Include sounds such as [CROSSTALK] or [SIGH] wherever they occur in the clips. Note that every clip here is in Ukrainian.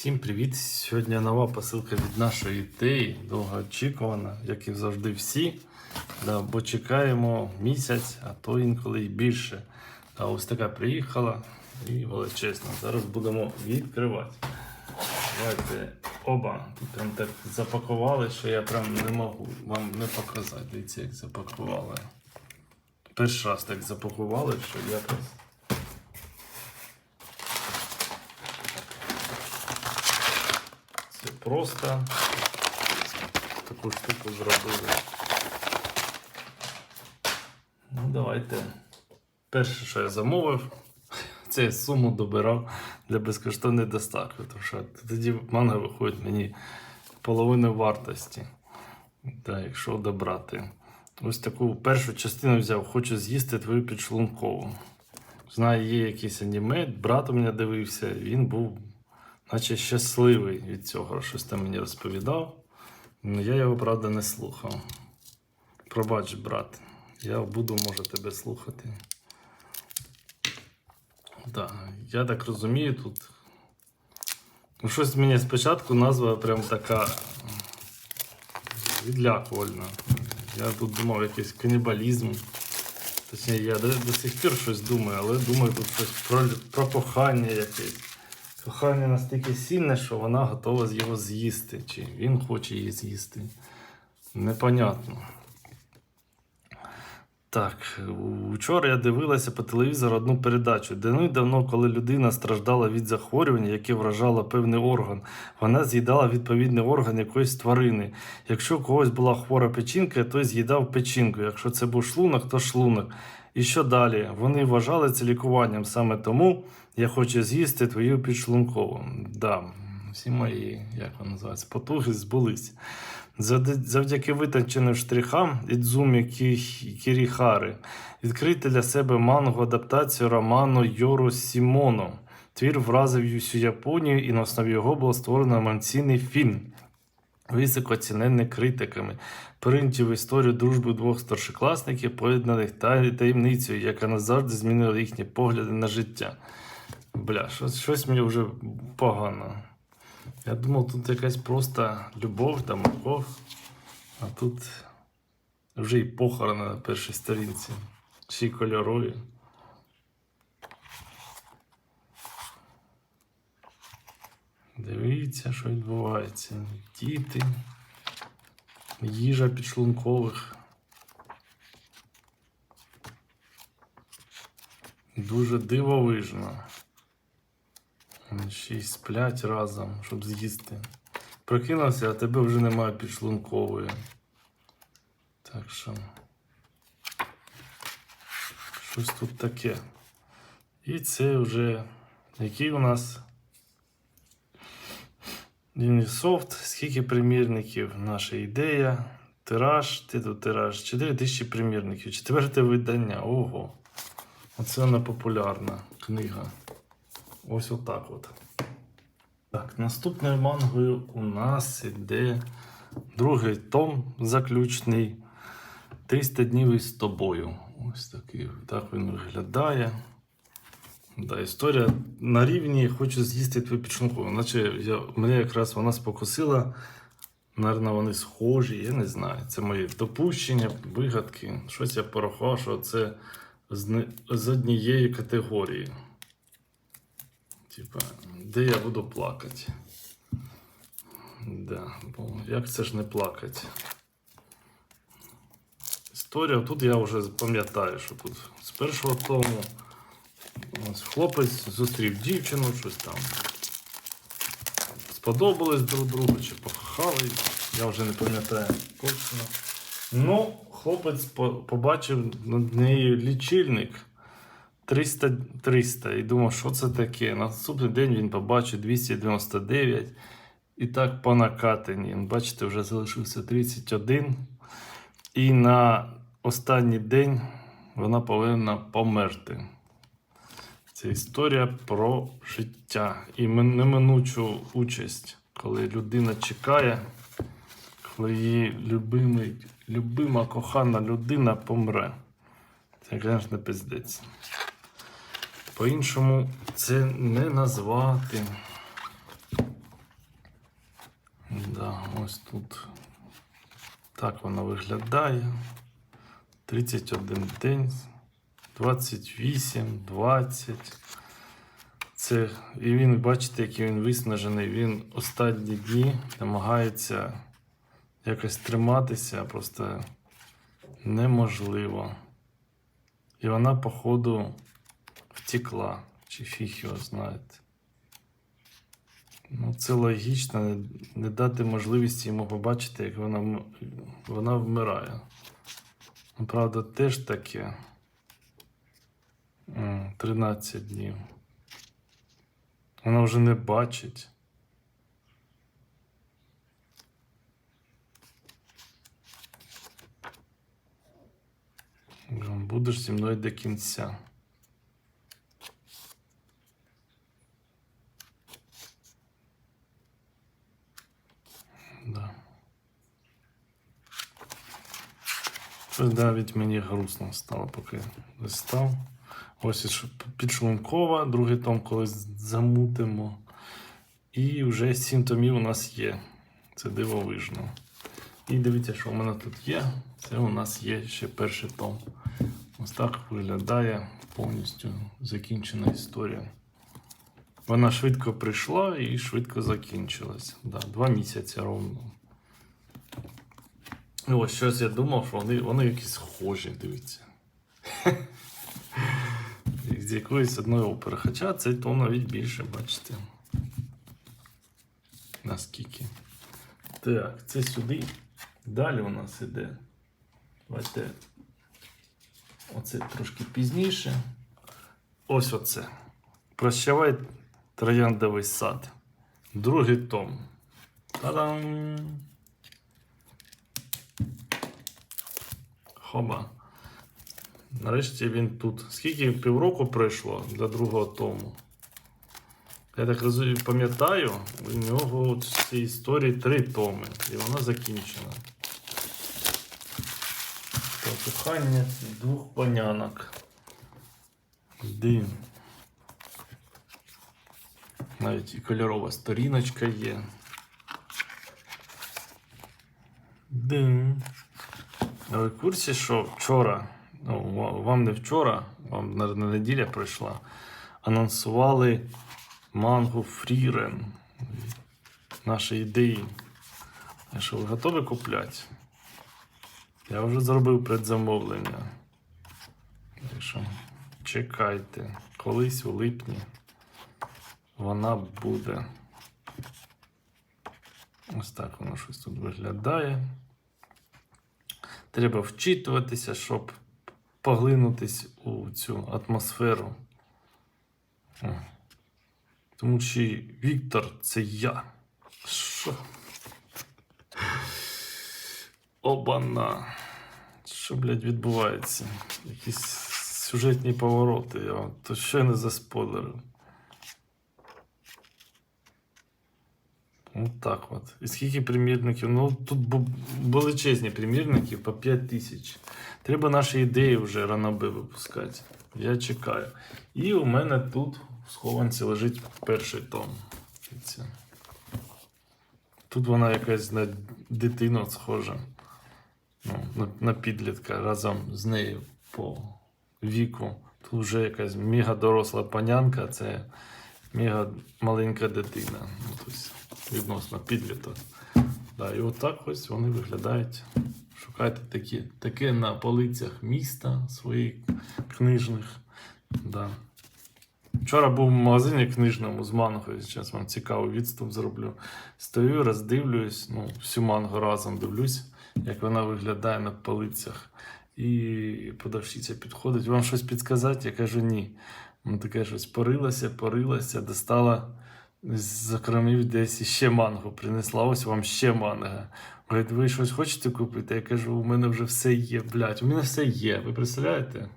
Всім привіт! Сьогодні нова посилка від нашої ідеї, довгоочікувана, як і завжди всі. Да, бо чекаємо місяць, а то інколи і більше. А ось така приїхала і величезна. Зараз будемо відкривати. Давайте оба. Тут прям так запакували, що я прям не можу вам не показати. Дивіться, як запакували. Перший раз так запакували, що я просто. Це просто таку штуку зробили. Ну, давайте. Перше, що я замовив, це суму добирав для безкоштовної доставки. Тому що тоді манго виходить мені половину вартості. Да, якщо добрати. Ось таку першу частину взяв, хочу з'їсти твою підшлункову. Знаю, є якийсь аніме, брат у мене дивився, він був наче щасливий від цього, щось там мені розповідав. Ну, Я його, правда, не слухав. Пробач, брат, я буду, може, тебе слухати. Так, я так розумію, тут. Ну, щось мені спочатку назва прям така відлякувальна. Я тут думав якийсь канібалізм. Точніше, я до, до сих пір щось думаю, але думаю, тут щось про, про кохання якесь. Кохання настільки сильне, що вона готова його з'їсти. Чи він хоче її з'їсти. Непонятно. Так, вчора я дивилася по телевізору одну передачу. Давно, коли людина страждала від захворювання, яке вражало певний орган, вона з'їдала відповідний орган якоїсь тварини. Якщо у когось була хвора печінка, той з'їдав печінку. Якщо це був шлунок, то шлунок. І що далі? Вони вважали це лікуванням. Саме тому я хочу з'їсти твою підшлункову. Да, всі мої, як вони називаються, потуги збулись. Завдяки витонченим штрихам Ідзумі Кі- Кіріхари відкрити для себе мангу адаптацію роману Йору Сімоно. Твір вразив всю Японію, і на основі його було створено анімаційний фільм, високоцінений критиками, прийнятий в історію дружби двох старшокласників, поєднаних таємницею, яка назавжди змінила їхні погляди на життя. Бля, щось, щось мені вже погано. Я думав, тут якась просто любов та морков, а тут вже і похорона на першій сторінці. Й кольорові. Дивіться, що відбувається. Діти, їжа підшлункових. Дуже дивовижно. Й сплять разом, щоб з'їсти. Прокинувся, а тебе вже немає підшлункової. Так що. Щось тут таке. І це вже який у нас Unisoft, скільки примірників, наша ідея. Тираж, ти тут тираж, 4 тисячі примірників. Четверте видання. Ого. Оце вона популярна книга. Ось отак от. Так, наступною мангою у нас іде другий том заключний. 300 днів із тобою. Ось такий так він виглядає. Да, історія на рівні хочу з'їсти твою підшлункову. Наче я, мене якраз вона спокусила. Наверно, вони схожі, я не знаю. Це мої допущення, вигадки. Щось я порахував, що це з, з однієї категорії. Типа, де я буду плакати? Да, бо як це ж не плакати? Історія, тут я вже пам'ятаю, що тут з першого тому хлопець зустрів дівчину, щось там. Сподобались друг другу чи покохали, я вже не пам'ятаю точно. Ну, хлопець побачив над нею лічильник. 300, 300 і думав, що це таке. На наступний день він побачив 299 і так по накатанні. Бачите, вже залишився 31. І на останній день вона повинна померти. Це історія про життя і неминучу участь, коли людина чекає, коли її любимий, любима кохана людина помре. Це, звісно, пиздець. По-іншому це не назвати. Да, ось тут так воно виглядає. 31 день, 28, 20. Це, і він, бачите, який він виснажений. Він останні дні намагається якось триматися, просто неможливо. І вона, походу, втекла, чи фіг його знаєте. Ну, це логічно, не, дати можливості йому побачити, як вона, вона вмирає. Ну, правда, теж таке. 13 днів. Вона вже не бачить. Будеш зі мною до кінця. Да. Щось навіть мені грустно стало, поки листав. Ось і ш- підшлункова, другий том колись замутимо. І вже сім томів у нас є. Це дивовижно. І дивіться, що у мене тут є. Це у нас є ще перший том. Ось так виглядає повністю закінчена історія. Вона швидко прийшла і швидко закінчилась. Да, два місяці ровно. Ось щось я думав, що вони, вони якісь схожі, дивіться. [LAUGHS] З якоїсь одної опери. Хоча цей то навіть більше, бачите. Наскільки. Так, це сюди. Далі у нас іде. Бачите. Оце трошки пізніше. Ось оце. Прощавай трояндовий сад. Другий том. Та-дам! Хоба. Нарешті він тут. Скільки півроку пройшло для другого тому? Я так розумію, пам'ятаю, у нього в цій історії три томи, і вона закінчена. Кохання двох панянок. Дим. Навіть і кольорова сторіночка є. Дим. В курсі, що вчора, ну, вам не вчора, вам на, неділя прийшла, анонсували мангу Фрірен. Наші ідеї. Що ви готові купляти? Я вже зробив предзамовлення. Що чекайте, колись у липні вона буде. Ось так воно щось тут виглядає. Треба вчитуватися, щоб поглинутись у цю атмосферу. Тому що Віктор це я. Що? Обана. Що, блядь, відбувається? Якісь сюжетні повороти. Я вам то ще не заспойлерив. От так от. І скільки примірників? Ну, тут величезні примірники по 5 тисяч. Треба наші ідеї вже ранобе випускати. Я чекаю. І у мене тут в схованці лежить перший том. Тут вона якась на дитину схожа. Ну, на, підлітка разом з нею по віку. Тут вже якась мега доросла панянка, це мега маленька дитина. Ну, відносно підліток. Да, і отак ось вони виглядають. Шукайте такі, таке на полицях міста своїх книжних. Да. Вчора був в магазині книжному з мангою. Зараз вам цікавий відступ зроблю. Стою, роздивлююсь, ну, всю мангу разом дивлюсь, як вона виглядає на полицях. І продавщиця підходить. Вам щось підказати? Я кажу, ні. Вона таке щось порилася, порилася, достала з закромів десь ще мангу. Принесла ось вам ще манга. Говорить, ви щось хочете купити? Я кажу, у мене вже все є, блядь, у мене все є. Ви представляєте?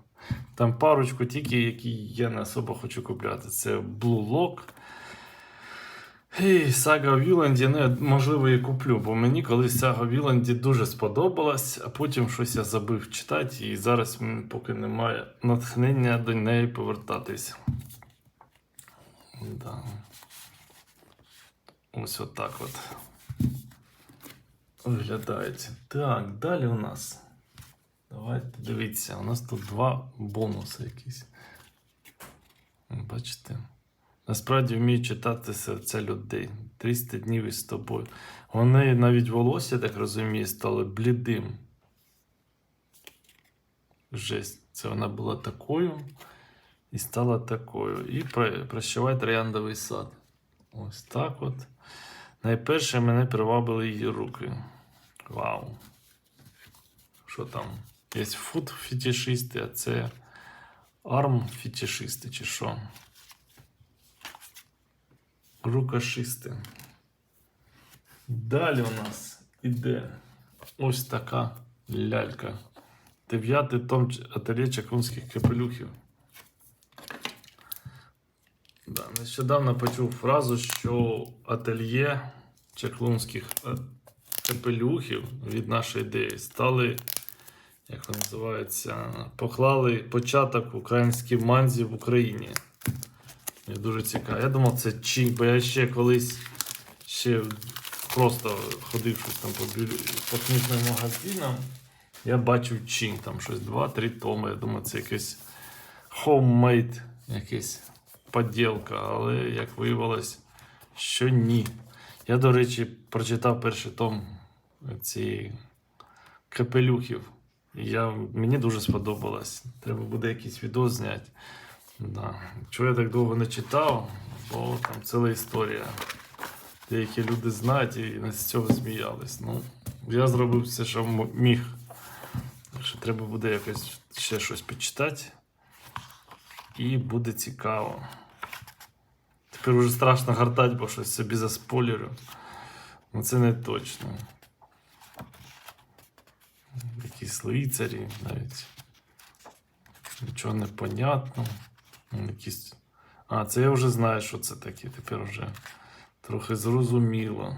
Там парочку тільки, які я не особо хочу купляти. Це Blue Lock. І Сага в Віланді, ну, я, можливо, і куплю, бо мені колись Сага в Віланді дуже сподобалась, а потім щось я забив читати, і зараз поки немає натхнення до неї повертатись. Да. Ось отак от. виглядають. Так, далі у нас. Давайте дивіться, у нас тут два бонуси якісь. Бачите? Насправді вміють читати серця людей. 300 днів із тобою. Вони навіть волосся, так розумію, стали блідим. Жесть. Це вона була такою і стала такою. І про- прощавай трояндовий сад. Ось так от. Найперше мене привабили її руки. Вау. Що там? Є фут фетишисти, а це арм фетишисти, чи що? Рукашисти. Далі у нас іде ось така лялька. Дев'ятий том ательє чаклунських капелюхів. Да, нещодавно почув фразу, що ательє чаклунських е, капелюхів від нашої ідеї стали, як вони називаються, поклали початок українській манзі в Україні. Мені дуже цікаво. Я думав, це чи, бо я ще колись ще просто ходив щось там по, по книжним магазинам. Я бачив чин, там щось 2-3 томи. Я думаю, це якийсь homemade, якийсь поділка, але як виявилось, що ні. Я, до речі, прочитав перший том цієї капелюхів. Я, мені дуже сподобалось. Треба буде якийсь відео зняти. Да. Чого я так довго не читав, бо там ціла історія. Деякі люди знають і з цього сміялись. Ну, я зробив все, що міг. Так що треба буде якось ще щось почитати. І буде цікаво. Тепер уже страшно гартати, бо щось собі заспойлерю. Ну це не точно. Якісь лицарі навіть. Нічого не понятно. Ну, Якісь... А, це я вже знаю, що це таке. Тепер вже трохи зрозуміло.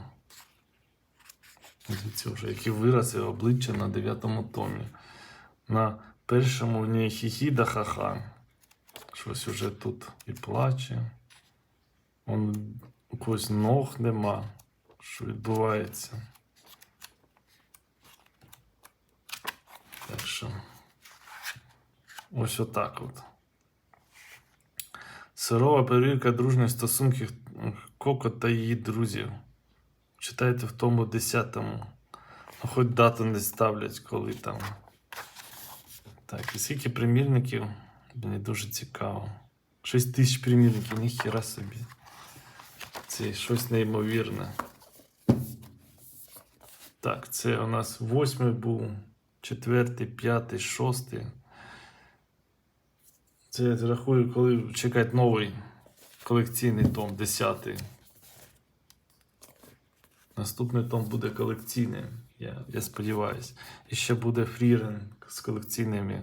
Дивіться вже, які вирази обличчя на дев'ятому томі. На першому в ній хіхі да ха-ха. Щось уже тут і плаче. Он у когось ног нема. Що відбувається? Так що. Ось отак от. Сирова перевірка дружніх стосунків Коко та її друзів. Читайте в тому 10-му. Ну, хоч дату не ставлять, коли там. Так, і скільки примірників? Мені дуже цікаво. 6 тисяч примірників, ніхіра собі. Це щось неймовірне. Так, це у нас восьмий був, четвертий, п'ятий, шостий. Це я рахую, коли чекати новий колекційний том, десятий. Наступний том буде колекційним, я, я сподіваюся. І ще буде фрірен з колекційними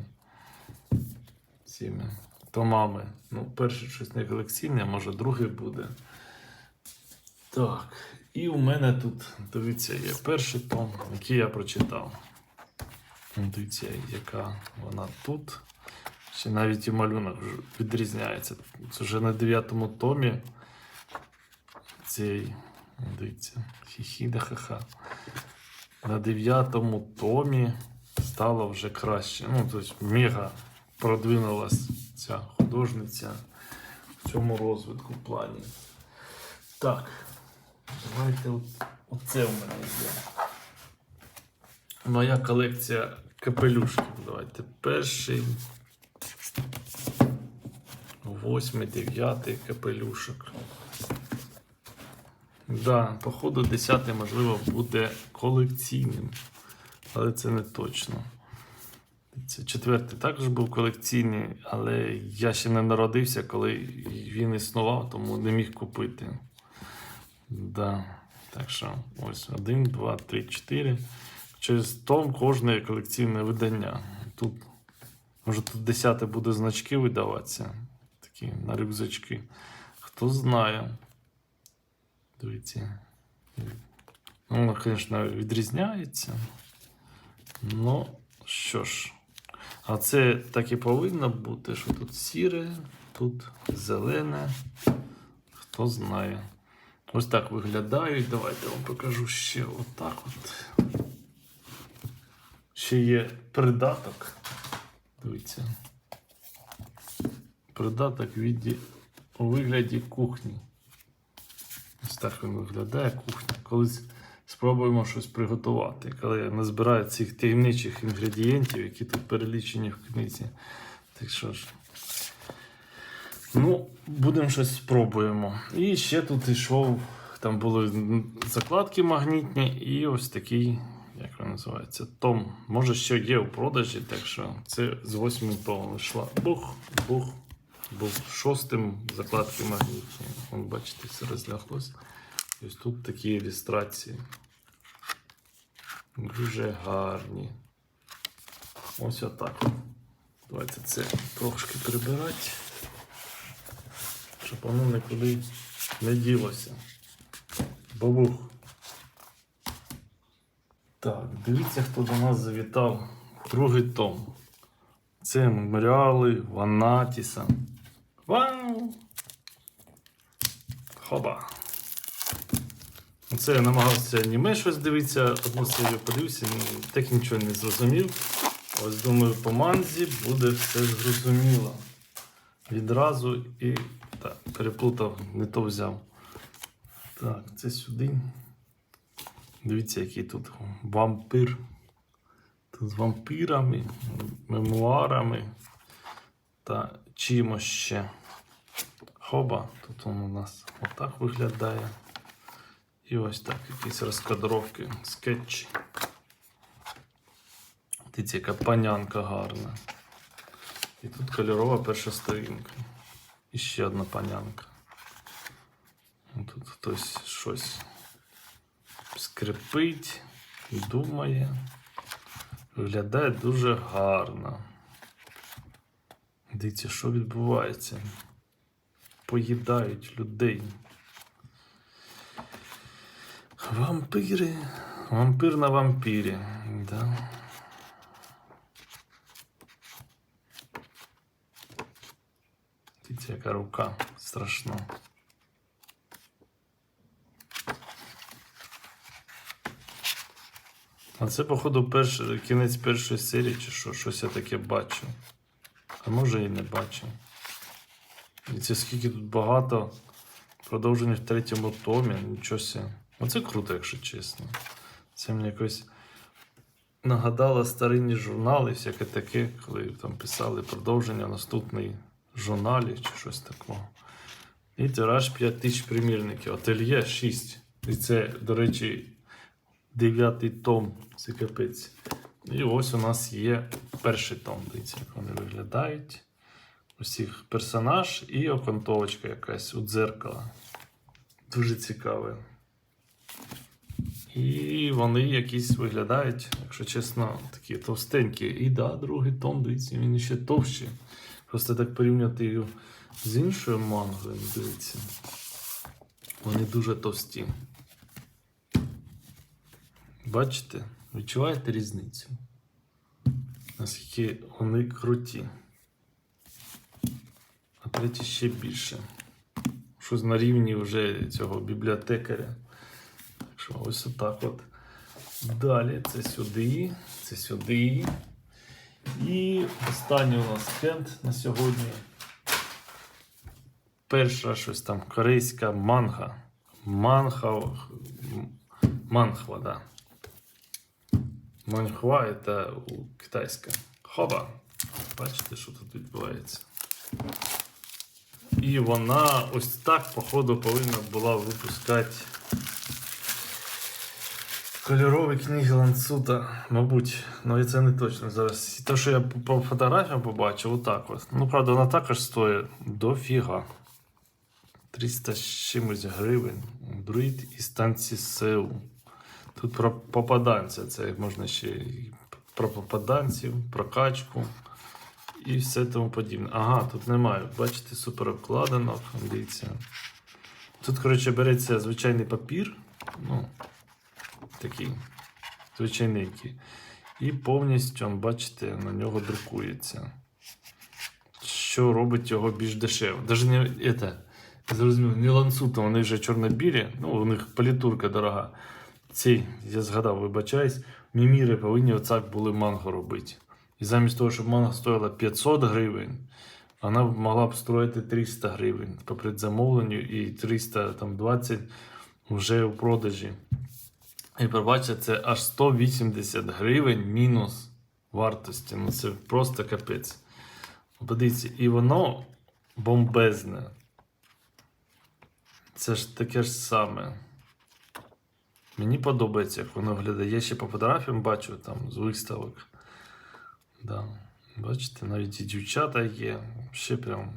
цими томами. Ну, перший щось не колекційне, а може другий буде. Так, і у мене тут, дивіться, є перший том, який я прочитав. Дивіться, яка вона тут. Ще навіть і малюнок відрізняється. Це вже на дев'ятому томі. Цей, дивіться, хіхіда ха-ха. На дев'ятому томі стало вже краще. Ну, тобто мега продвинулась ця художниця в цьому розвитку плані. Так, давайте оце у мене йде. Моя колекція капелюшків. Давайте перший. Восьмий, дев'ятий капелюшок. Да, походу, десятий, можливо, буде колекційним, але це не точно. Це четвертий також був колекційний, але я ще не народився, коли він існував, тому не міг купити. Да. Так що ось один, два, три, чотири. Через том кожне колекційне видання. Тут може тут десяте буде значки видаватися. Такі на рюкзачки. Хто знає. Дивіться. Ну, воно, звісно, відрізняється. Ну, що ж. А це так і повинно бути, що тут сіре, тут зелене. Хто знає. Ось так виглядають. Давайте вам покажу ще отак от. ще є придаток. Дивіться. Придаток в віді, у вигляді кухні. Ось так він виглядає кухня. Колись спробуємо щось приготувати, коли я назбираю цих таємничих інгредієнтів, які тут перелічені в книзі. Так що ж. Ну, будемо щось спробуємо. І ще тут йшов, там були закладки магнітні, і ось такий, як він називається, том. Може, ще є у продажі, так що це з восьмим томом йшла. Бух, бух, бух. Шостим закладки магнітні. Вон, бачите, все розляглося. Ось тут такі ілюстрації. Дуже гарні. Ось отак. Давайте це трошки прибирати щоб воно нікуди не ділося. Бабух. Так, дивіться, хто до нас завітав. Другий том. Це меморіали Ванатіса. Вау! Хоба! Це я намагався аніме щось дивитися, одну серію подивився, так нічого не зрозумів. Ось думаю, по манзі буде все зрозуміло. Відразу і так, переплутав, не то взяв. Так, це сюди. Дивіться, який тут вампир. Тут з вампирами, мемуарами та чимось ще. Хоба, тут він у нас отак виглядає. І ось так, якісь розкадровки, скетчі. Дивіться, яка панянка гарна. І тут кольорова перша сторінка. І ще одна панянка. Тут хтось щось скрипить, думає. Виглядає дуже гарно. Дивіться, що відбувається. Поїдають людей. Вампири. Вампир на вампірі. Да. Дивіться, яка рука страшна. А це, походу, перш... кінець першої серії, чи що, щось я таке бачу. А може і не бачу. І це скільки тут багато продовження в третьому томі, нічого. Оце круто, якщо чесно. Це мені якось нагадало старинні журнали, всяке таке, коли там писали продовження наступний журналі чи щось такого. І тираж 5 тисяч примірників. Ательє 6. І це, до речі, дев'ятий том. Це. І ось у нас є перший том. Дивіться, як вони виглядають. Усіх персонаж і окантовочка якась у дзеркала. Дуже цікаве. І вони якісь виглядають, якщо чесно, такі товстенькі. І да, другий том, дивіться, він ще товщий. Просто так порівняти його з іншою мангою, дивіться. Вони дуже товсті. Бачите? Відчуваєте різницю? Наскільки вони круті. А треті ще більше. Щось на рівні вже цього бібліотекаря. Що ось отак от. Далі це сюди, це сюди. І останній у нас хенд на сьогодні. Перша щось там корейська манга. Манха. Манхва, да. Манхва це китайська. Хоба. Бачите, що тут відбувається. І вона ось так, походу, повинна була випускати кольорові книги Ланцута, мабуть, ну і це не точно зараз. Те, що я по фотографіям побачив, отак от. Ну, правда, вона також стоїть дофіга. 300 з чимось гривень. Друїд і станції Сеу. Тут про попаданця, це можна ще і про попаданців, про качку і все тому подібне. Ага, тут немає. Бачите, супер обкладинок. Дивіться. Тут, коротше, береться звичайний папір. Ну, такий звичайненький. І повністю, бачите, на нього друкується. Що робить його більш дешевим. Даже не это, зрозуміло, не ланцутом, вони вже чорно-білі, ну, у них палітурка дорога. ці, я згадав, вибачаюсь, міміри повинні оцак були манго робити. І замість того, щоб манго стоїла 500 гривень, вона могла б стоїти 300 гривень по предзамовленню і 320 вже у продажі. І пробачте, це аж 180 гривень мінус вартості. Ну це просто капець. Подивіться, і воно бомбезне. Це ж таке ж саме. Мені подобається, як воно виглядає. Я ще по фотографіям бачу там з виставок. Да. Бачите, навіть і дівчата є. Ще прям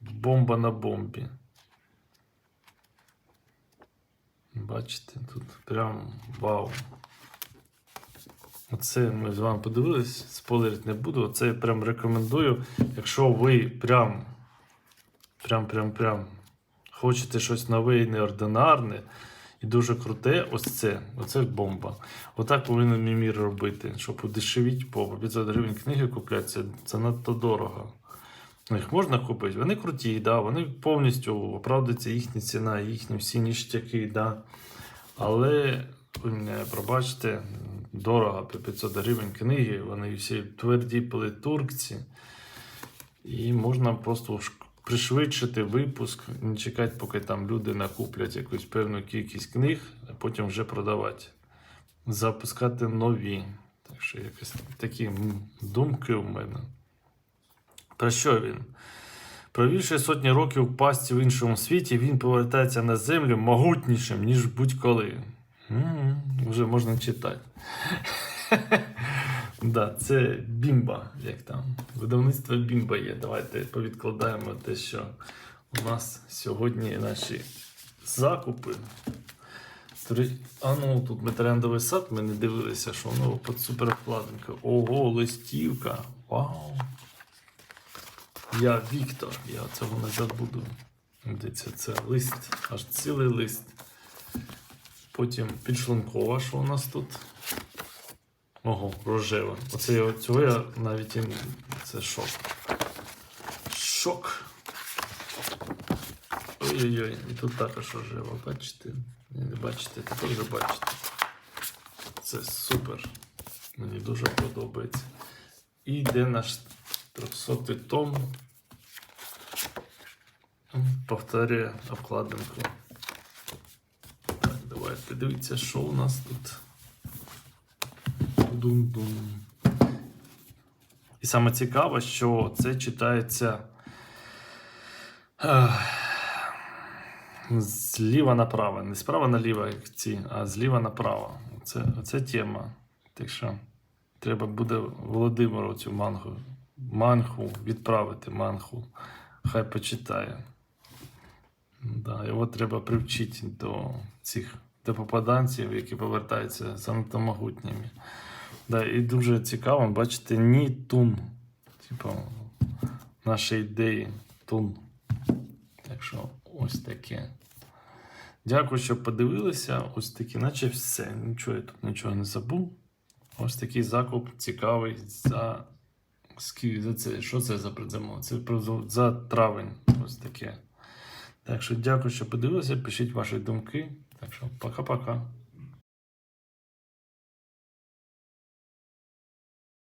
бомба на бомбі. Бачите, тут прям вау. Оце ми з вами подивились, спойлерити не буду. Оце я прям рекомендую. Якщо ви прям, прям, прям, прям хочете щось нове і неординарне і дуже круте, ось це. Оце бомба. Отак повинен мімір робити, щоб удешевіть по 500 гривень книги купляти, це надто дорого. Їх можна купити, вони круті, да, вони повністю оправдується їхня ціна, їхні всі ніштяки, да. Але пробачте, дорого по 500 гривень книги, вони всі тверді політуркці. І можна просто пришвидшити випуск, не чекати, поки там люди накуплять якусь певну кількість книг, а потім вже продавати. Запускати нові. Так що якось такі думки у мене. Про що він? Провівши сотні років пасті в іншому світі, він повертається на землю могутнішим, ніж будь-коли. Вже можна читати. [LAUGHS] да, це бімба, як там. Видавництво бімба є. Давайте повідкладаємо те, що у нас сьогодні наші закупи. А ну тут металянδовий сад, ми не дивилися, що воно під супервкладинкою. Ого, листівка. Вау! Я Віктор, я цього не забуду. Дивіться, це лист, аж цілий лист. Потім підшлункова, що у нас тут. Ого, рожева. Оце цього я навіть і це шок. Шок. Ой-ой-ой, і тут також рожева, бачите? Не бачите, вже бачите. Це супер. Мені дуже подобається. І йде наш 300 том. Повторює обкладинку. Так, давайте дивіться, що у нас тут. Дум-дум. І саме цікаве, що це читається зліва направо. Не справа наліво, як ці, а зліва направо. Це, це тема. Так що треба буде Володимиру цю мангу, мангу відправити мангу. Хай почитає. Да, його треба привчити до цих до попаданців, які повертаються занадто могутніми. Да, і дуже цікаво, бачите, ні тун. Типу, наші ідеї тун. Так що ось таке. Дякую, що подивилися. Ось такі, наче все. Нічого я тут нічого не забув. Ось такий закуп цікавий за. За це? Що це за предзамов? Це за травень. Ось таке. Так що дякую, що подивилися. Пишіть ваші думки. Так що пока-пока.